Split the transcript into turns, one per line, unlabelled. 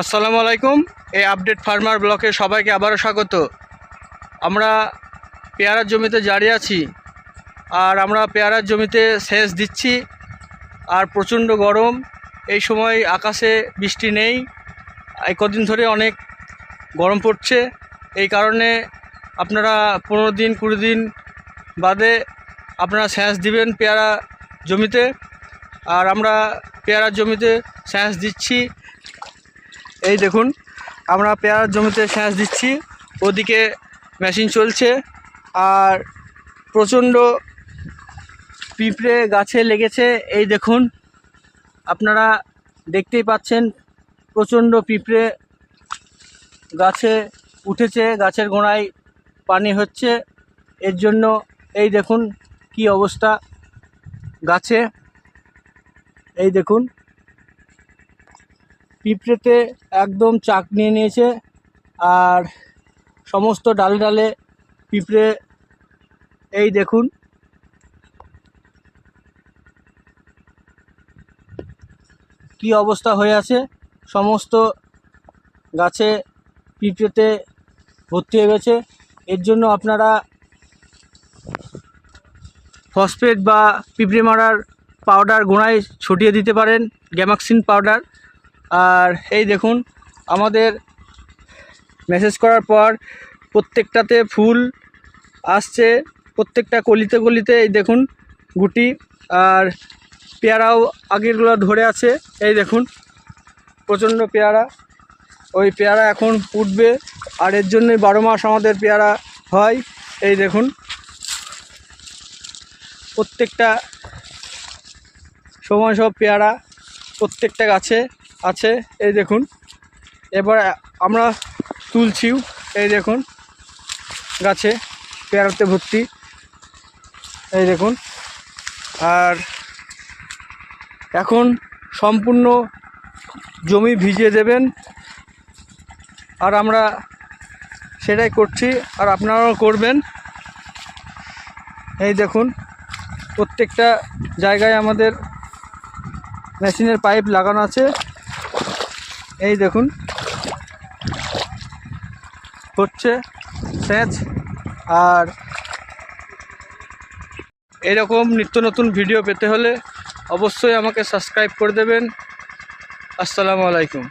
আসসালামু আলাইকুম। এই আপডেট ফার্মার ব্লকে সবাইকে আবারও স্বাগত। আমরা পেয়ারার জমিতে দাঁড়িয়ে আছি আর আমরা পেয়ারার জমিতে সেচ দিচ্ছি আর প্রচণ্ড গরম। এই সময় আকাশে বৃষ্টি নেই। কদিন ধরে অনেক গরম পড়ছে। এই কারণে আপনারা পনেরো দিন, কুড়ি দিন বাদে আপনারা সেচ দিবেন পেয়ারা জমিতে। আর আমরা পেয়ারার জমিতে সেচ দিচ্ছি। এই দেখুন, আমরা পেয়ারার জমিতে সেচ দিচ্ছি। ওদিকে মেশিন চলছে আর প্রচণ্ড পিঁপড়ে গাছে লেগেছে। এই দেখুন, আপনারা দেখতেই পাচ্ছেন, প্রচণ্ড পিঁপড়ে গাছে উঠেছে, গাছের গোড়ায় পানি হচ্ছে। এর জন্য এই দেখুন কি অবস্থা গাছে। এই দেখুন পিঁপড়েতে একদম চাক নিয়ে নিয়েছে আর সমস্ত ডালে ডালে পিঁপড়ে, এই দেখুন। কি অবস্থা হয়ে আছে? সমস্ত গাছে পিঁপড়েতে ভর্তি হয়ে গেছে। এর জন্য আপনারা ফসফেট বা পিঁপড়ে মারার পাউডার গোড়ায় ছটিয়ে দিতে পারেন, গ্যামাক্সিন পাউডার। আর এই দেখুন, আমাদের মেসেজ করার পর প্রত্যেকটাতে ফুল আসছে, প্রত্যেকটা কলিতে গলিতে এই দেখুন গুটি, আর পেয়ারাও আগেরগুলো ধরে আছে। এই দেখুন, প্রচণ্ড পেয়ারা। ওই পেয়ারা এখন উঠবে, আর এর জন্যই বারো মাস আমাদের পেয়ারা হয়। এই দেখুন, প্রত্যেকটা সময় সব পেয়ারা প্রত্যেকটা গাছে আছে, এই দেখুন। এবার আমরা তুলছিও এই দেখুন, গাছে, পেয়ারাতে ভর্তি। এই দেখুন, আর এখন সম্পূর্ণ জমি ভিজিয়ে দেবেন। আর আমরা সেটাই করছি, আর আপনারাও করবেন। এই দেখুন, প্রত্যেকটা জায়গায় আমাদের মেশিনের পাইপ লাগানো আছে। এই দেখুন। হচ্ছে সেচ আর এরকম নিত্য নতুন ভিডিও পেতে হলে অবশ্যই আমাকে সাবস্ক্রাইব করে দেবেন। আসসালামু আলাইকুম।